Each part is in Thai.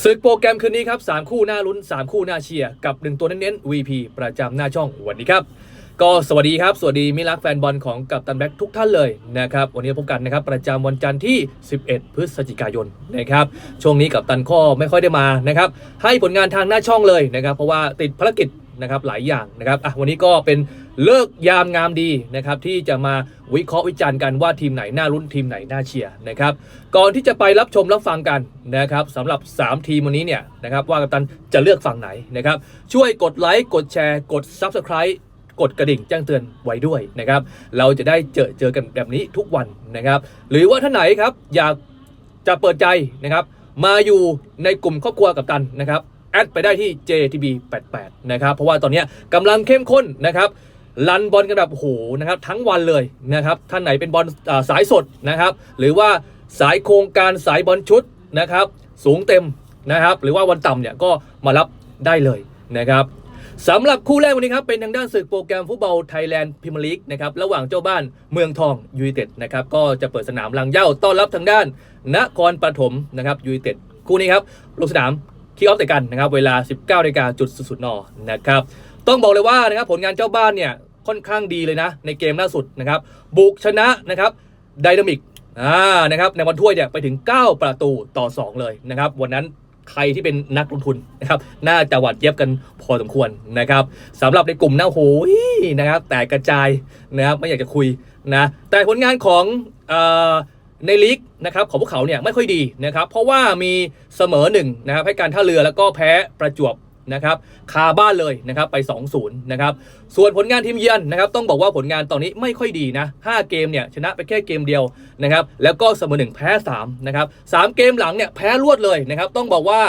ศึกโปรแกรมคืนนี้ครับ 3 คู่หน้าลุ้น 3 คู่หน้าเชียร์ กับ 1 ตัวเน้นๆ VP ประจำหน้าช่องวันนี้ครับ ก็สวัสดีครับ สวัสดีมิตรรักแฟนบอลของกัปตันแบ็กทุกท่านเลยนะครับ วันนี้พบกันนะครับ ประจำวันจันทร์ที่ 11 พฤศจิกายนนะครับ ช่วงนี้กัปตันข้อไม่ค่อยได้มานะครับ ให้ผลงานทางหน้าช่องเลยนะครับ เพราะว่าติดภารกิจนะครับหลายอย่างนะครับอะวันนี้ก็เป็น เลิกยามงามดีนะครับที่จะมาวิเคราะห์วิจารณ์กันว่าทีมไหนน่าลุ้นทีมไหนน่าเชียร์นะครับก่อนที่จะไปรับชมรับฟังกันนะครับสำหรับ 3 ทีมวันนี้เนี่ยนะครับว่ากัปตันจะเลือกฝั่งไหนนะครับช่วยกดไลค์กดแชร์ กด Subscribe กดกระดิ่งแจ้งเตือนไว้ด้วยนะครับเราจะได้เจอเจอกันแบบนี้ทุกวันนะครับหรือว่าท่านไหนครับอยากจะเปิดใจนะครับมาอยู่ในกลุ่มครอบครัวกับตันนะครับแอดไปได้ที่ JTB 88 นะครับเพราะว่าตอนนี้กำลังเข้มข้นนะครับ รันบอลกันแบบโหนะครับทั้งวันเลยนะครับท่านไหนเป็นบอลสายสดนะครับ หรือว่าสายโครงการสายบอลชุดนะครับ สูงเต็มนะครับ หรือว่าวันต่ำเนี่ยก็มารับได้เลยนะครับสำหรับคู่แรกวันนี้ครับ เป็นทางด้านศึกโปรแกรมฟุตบอลไทยแลนด์พรีเมียร์ลีกนะครับระหว่างเจ้าบ้านเมืองทองยูไนเต็ดนะครับก็จะเปิดสนามลังเย้าต้อนรับทางด้านนครปฐมนะครับยูไนเต็ดคู่นี้ครับลงสนาม คิกออฟแต่กันนะครับเวลา 19นาฬิกาจุดสุดๆนนะครับต้องบอกเลยว่านะครับผลงานเจ้าบ้านเนี่ยค่อนข้างดีเลยนะ ในเกมล่าสุดนะครับบุกชนะนะครับไดนามิกอ่านะครับในวันถ้วยเนี่ยไปถึง 9 ประตูต่อ 2 เลยนะครับวันนั้นใครที่เป็นนักลงทุนนะครับน่าจะหวัดเย็บกันพอสมควรนะครับสำหรับในกลุ่มหน้าโหยนะครับแต่กระจายนะครับไม่อยากจะคุยนะแต่ผลงานของเออในลีก นะครับของพวกเขาเนี่ยไม่ค่อยดีนะครับ เพราะว่ามีเสมอหนึ่งนะครับให้การท่าเรือแล้วก็แพ้ประจวบนะครับคาบ้านเลยนะครับไป 2-0นะครับส่วนผลงานทีมเยือนนะครับต้องบอกว่าผลงานตอนนี้ไม่ค่อยดีนะ5เกมเนี่ยชนะไปแค่เกมเดียวนะครับแล้วก็เสมอ1แพ้3นะครับ3เกมหลังเนี่ยแพ้รวดเลยนะครับต้องบอกว่า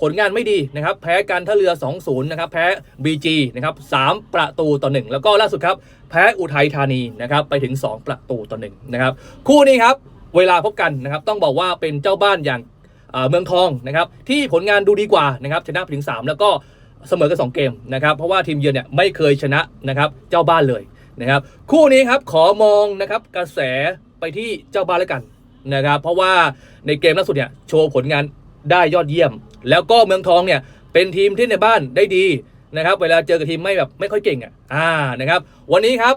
ผลงานไม่ดีนะครับแพ้การท่าเรือ 2-0นะครับแพ้ BG นะครับ3ประตูต่อ 1 แล้วก็ล่าสุดครับแพ้อุทัยธานีนะครับไปถึง 2 ประตูต่อ1นะครับคู่นี้ครับ เวลาพบกันนะครับต้องบอกว่าเป็นเจ้าบ้านอย่างเมืองทองนะครับที่ผลงานดูดีกว่านะครับชนะถึง 3 แล้วก็เสมอกัน 2 เกมนะครับเพราะว่าทีมเยือนเนี่ยไม่เคยชนะนะครับเจ้าบ้านเลยนะครับคู่นี้ครับขอมองนะครับกระแสไปที่เจ้าบ้านแล้วกันนะครับเพราะว่าในเกมล่าสุดเนี่ยโชว์ผลงานได้ยอดเยี่ยม แล้วก็เมืองทองเนี่ยเป็นทีมที่ในบ้านได้ดีนะครับเวลาเจอกับทีมไม่แบบไม่ค่อยเก่งอะอ่านะครับวันนี้ครับ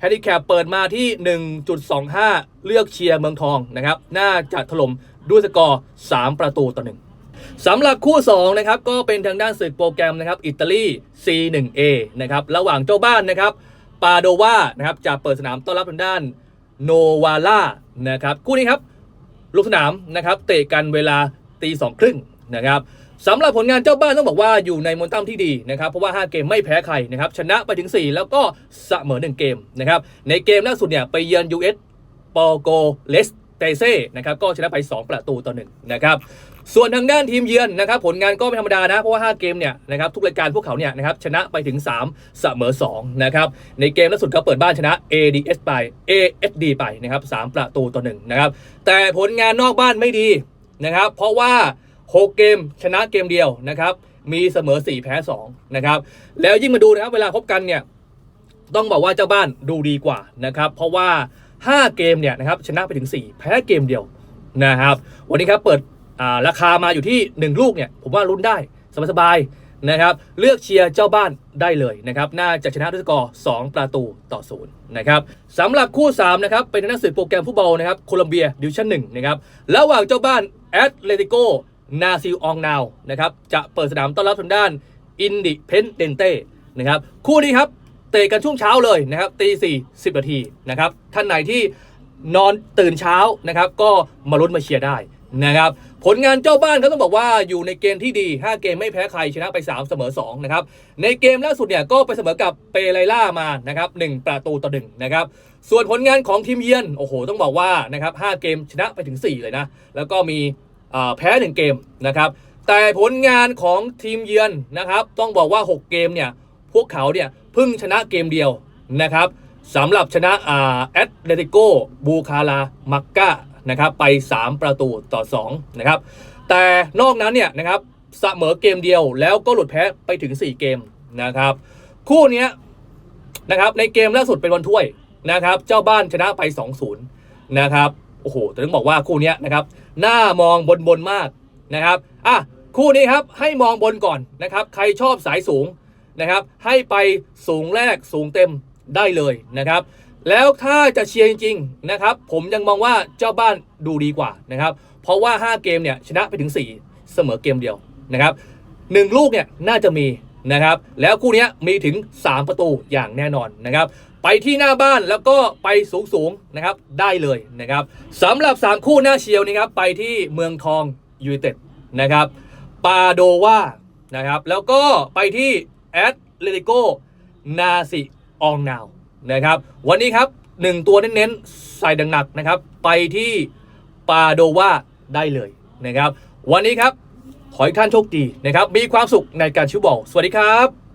แฮนดิแคปเปิดมาที่ 1.25 เลือกเชียร์เมืองทองนะครับ น่าจะถล่มด้วยสกอร์ 3 ประตูต่อหนึ่งสำหรับคู่ 2 นะครับ ก็เป็นทางด้านศึกโปรแกรมนะครับ อิตาลี C1A นะครับ ระหว่างเจ้าบ้านนะครับ ปาโดวานะครับ จะเปิดสนามต้อนรับทางด้านโนวาล่านะครับ คู่นี้ครับ ลงสนามนะครับ เตะกันเวลาตีสองครึ่งนะครับ สำหรับผลงานเจ้าบ้านต้องบอกว่าอยู่ในมนตัมที่ดีนะครับเพราะว่า 5 เกมไม่แพ้ใครนะครับชนะไปถึง 4 แล้วก็เสมอ 1 เกมนะครับในเกมล่าสุดเนี่ยไปเยือน US ปโกเลสเตเซ่นะครับก็ชนะไป 2 ประตูต่อ1นะครับส่วนทางด้านทีมเยือนนะครับผลงานก็ไม่ธรรมดานะเพราะว่า 5 เกมเนี่ยนะครับทุกรายการพวกเขาเนี่ยนะครับชนะไปถึง 3 เสมอ2นะครับในเกมล่าสุดเขาเปิดบ้านชนะ ADS ไป ASD ไปนะครับ3ประตูต่อ1นะครับแต่ผลงานนอกบ้านไม่ดีนะครับเพราะว่า 6 เกมชนะเกมเดียวนะครับ มีเสมอ 4 แพ้ 2 นะครับ แล้วยิ่งมาดูนะครับ เวลาพบกันเนี่ย ต้องบอกว่าเจ้าบ้านดูดีกว่านะครับ เพราะว่า 5 เกมเนี่ยนะครับชนะไปถึง 4 แพ้เกมเดียวนะครับ วันนี้ครับเปิดาราคามาอยู่ที่ 1 ลูกเนี่ย ผมว่าลุ้นได้สบายๆนะครับ เลือกเชียร์เจ้าบ้านได้เลยนะครับ น่าจะชนะด้วยสกอร์2ประตูต่อศูนย์นะครับสำหรับคู่3นะครับ เป็นหนังสือโปรแกรมฟุตบอลนะครับ โคลัมเบียดิวิชั่น1นะครับ ระหว่างเจ้าบ้านแอตเลติโก นาซิลอองนาวนะครับจะเปิดสนามต้อนรับทางด้านอินดิเพนเดนเต้นะครับคู่นี้ครับเตะกันช่วงเช้าเลยนะครับตีสี่สิบนาทีนะครับท่านไหนที่นอนตื่นเช้านะครับก็มาลุ้นมาเชียร์ได้นะครับผลงานเจ้าบ้านก็ต้องบอกว่าอยู่ในเกมที่ดี 5 เกมไม่แพ้ใครชนะไป 3 เสมอ2นะครับในเกมล่าสุดเนี่ยก็ไปเสมอกับเปไลล่ามานะครับ1ประตูต่อ1นะครับส่วนผลงานของทีมเยือนโอ้โหต้องบอกว่านะครับ5เกมชนะไปถึง 4 เลยนะ แล้วก็มี แพ้หนึ่งเกมนะครับแต่ผลงานของทีมเยือนนะครับ ต้องบอกว่า 6 เกมเนี่ยพวกเขาเนี่ยเพิ่งชนะเกมเดียวนะครับสำหรับชนะแอตเลติโกบูคารามักกานะครับไป 3 ประตูต่อ2นะครับแต่นอกนั้นเนี่ยนะครับเสมอเกมเดียวแล้วก็หลุดแพ้ไปถึง 4 เกมนะครับ คู่นี้นะครับในเกมล่าสุดเป็นวันถ้วยนะครับ เจ้าบ้านชนะไป 2-0นะครับ โอ้โหแต่ต้องบอกว่าคู่นี้นะครับหน้ามองบนบนมากนะครับอะคู่นี้ครับให้มองบนก่อนนะครับ ใครชอบสายสูงนะครับ ให้ไปสูงแรกสูงเต็มได้เลยนะครับ แล้วถ้าจะเชียร์จริงๆนะครับ ผมยังมองว่าเจ้าบ้านดูดีกว่านะครับ เพราะว่า 5 เกมเนี่ยชนะไปถึง 4 เสมอเกมเดียวนะครับหนึ่งลูกเนี่ยน่าจะมีนะครับ แล้วคู่นี้มีถึง 3 ประตูอย่างแน่นอนนะครับ ไปที่หน้าบ้านแล้วก็ไปสูงๆนะครับได้เลยนะครับสำหรับ 3 คู่หน้าเชียวนะครับไปที่เมืองทองยูไนเต็ดนะครับปาโดวานะครับแล้วก็ไปที่แอตเลติโกนาซิอองนาวนะครับวันนี้ครับ 1 ตัวเน้นๆ ใส่ดังหนักนะครับ ไปที่ปาโดวาได้เลยนะครับ วันนี้ครับ ขอให้ท่านโชคดีนะครับ มีความสุขในการชิวบอลสวัสดีครับ